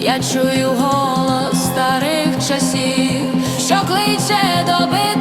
Я чую голос старих часів, що кличе до битви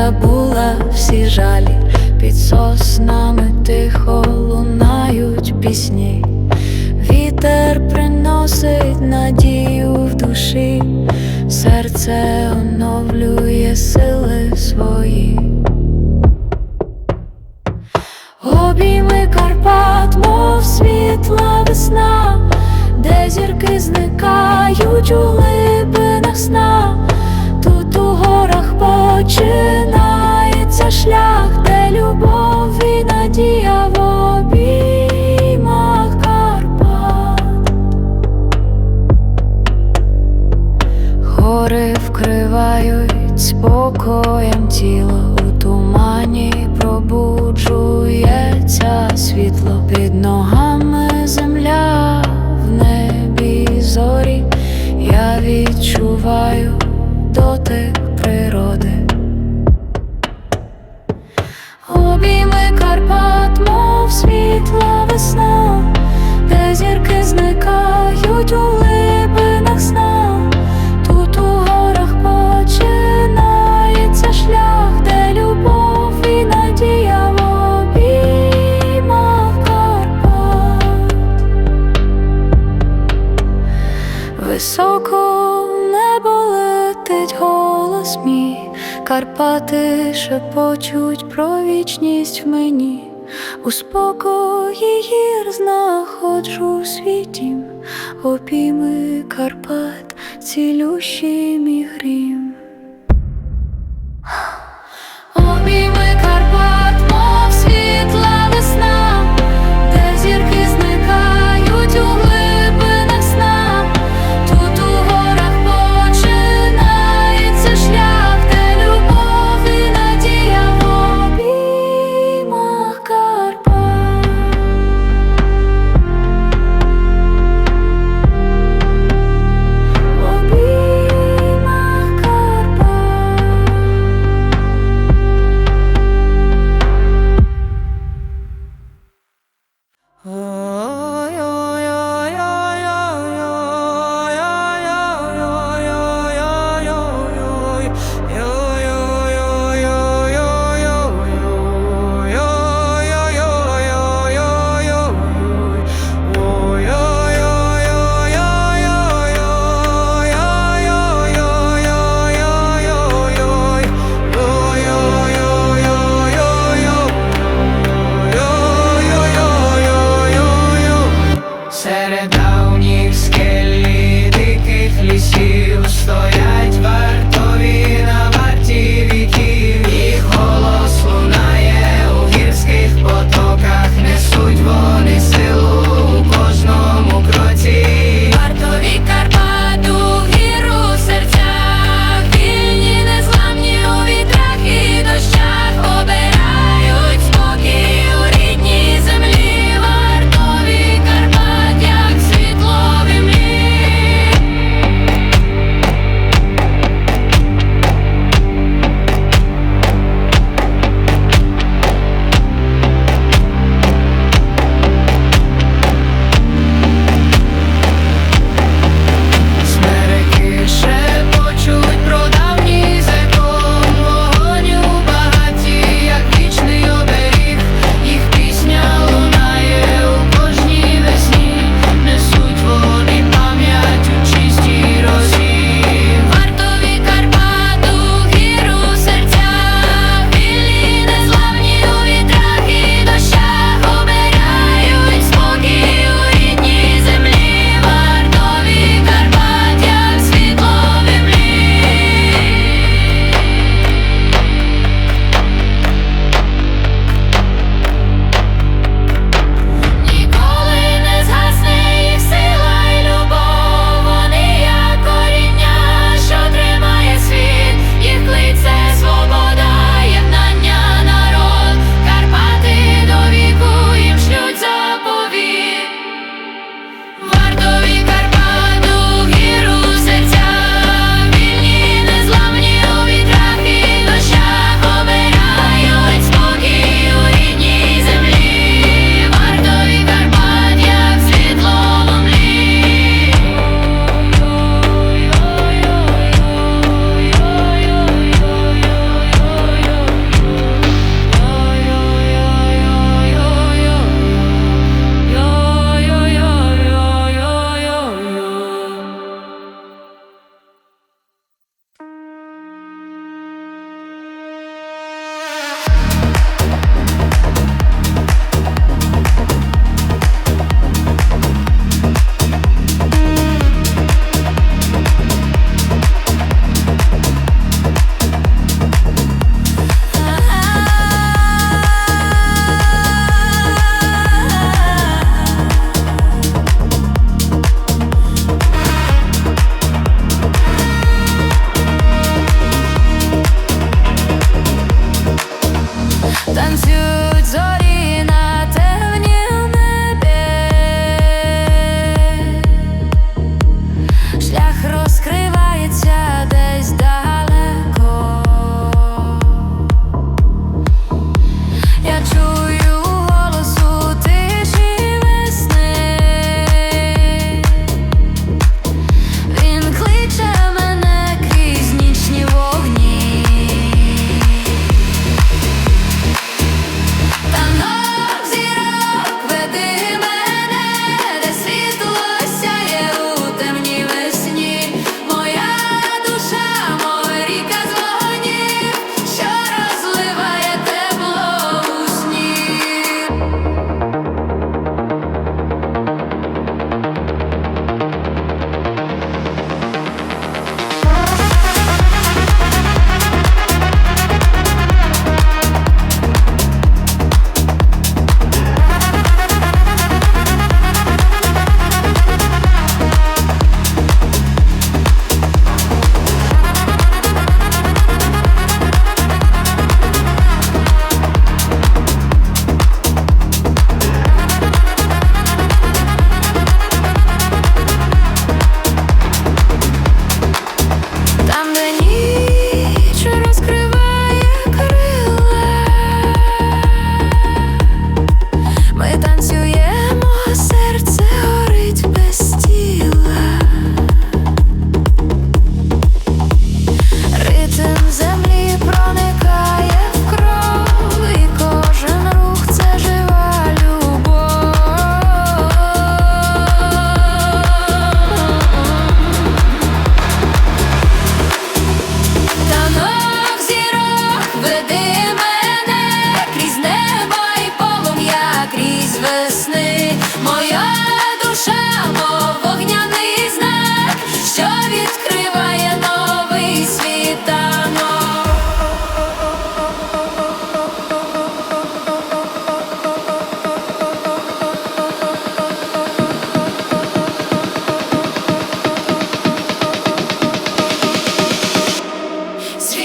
забула всі жалі, під соснами тихо лунають пісні, вітер приносить надію в душі, серце оновлює сили свої. Обійми Карпат, мов світла весна, де зірки зникають у глибинах сна, починається шлях, де любов і надія в обіймах Карпат. Гори вкривають спокоєм тіло у тумані пробуджується світло під ногами Карпати шепочуть про вічність в мені, у спокої гір знаходжу свій дім, обійми Карпат, цілющий мій грім.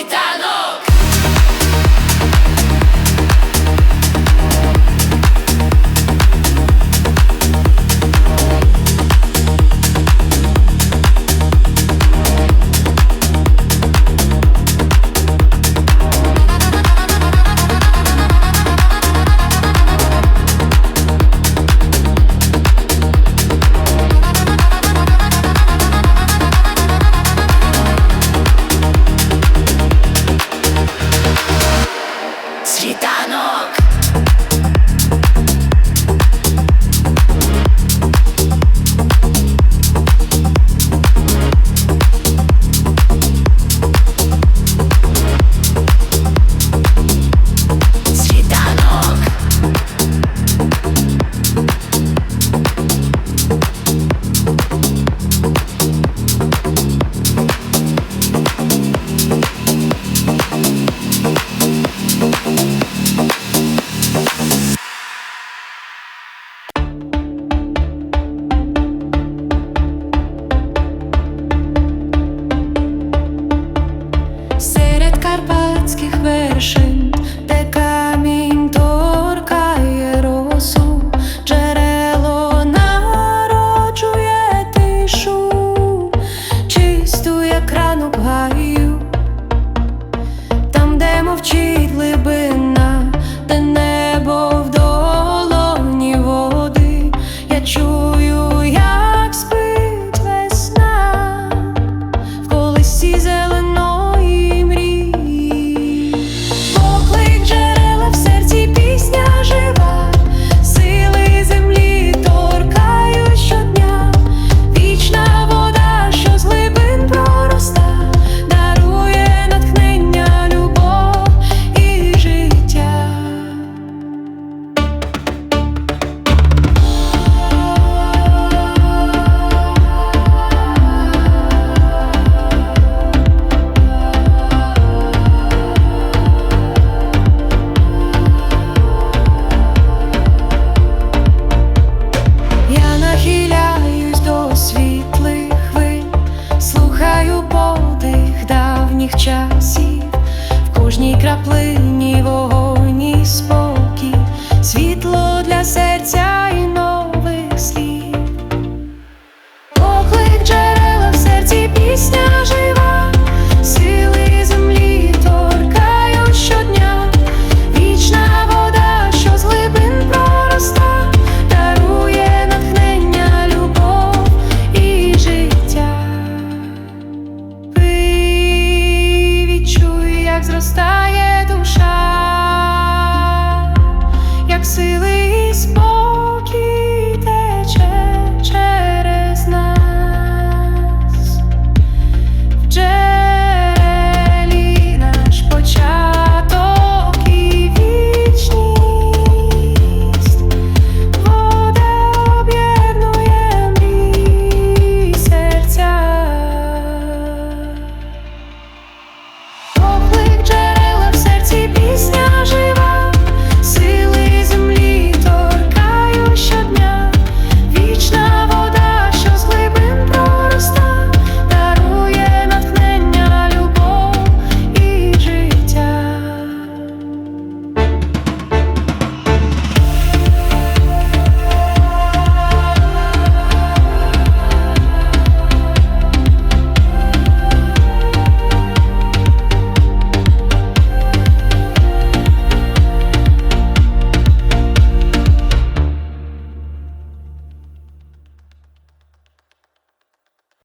capitano кожній краплині вогонь.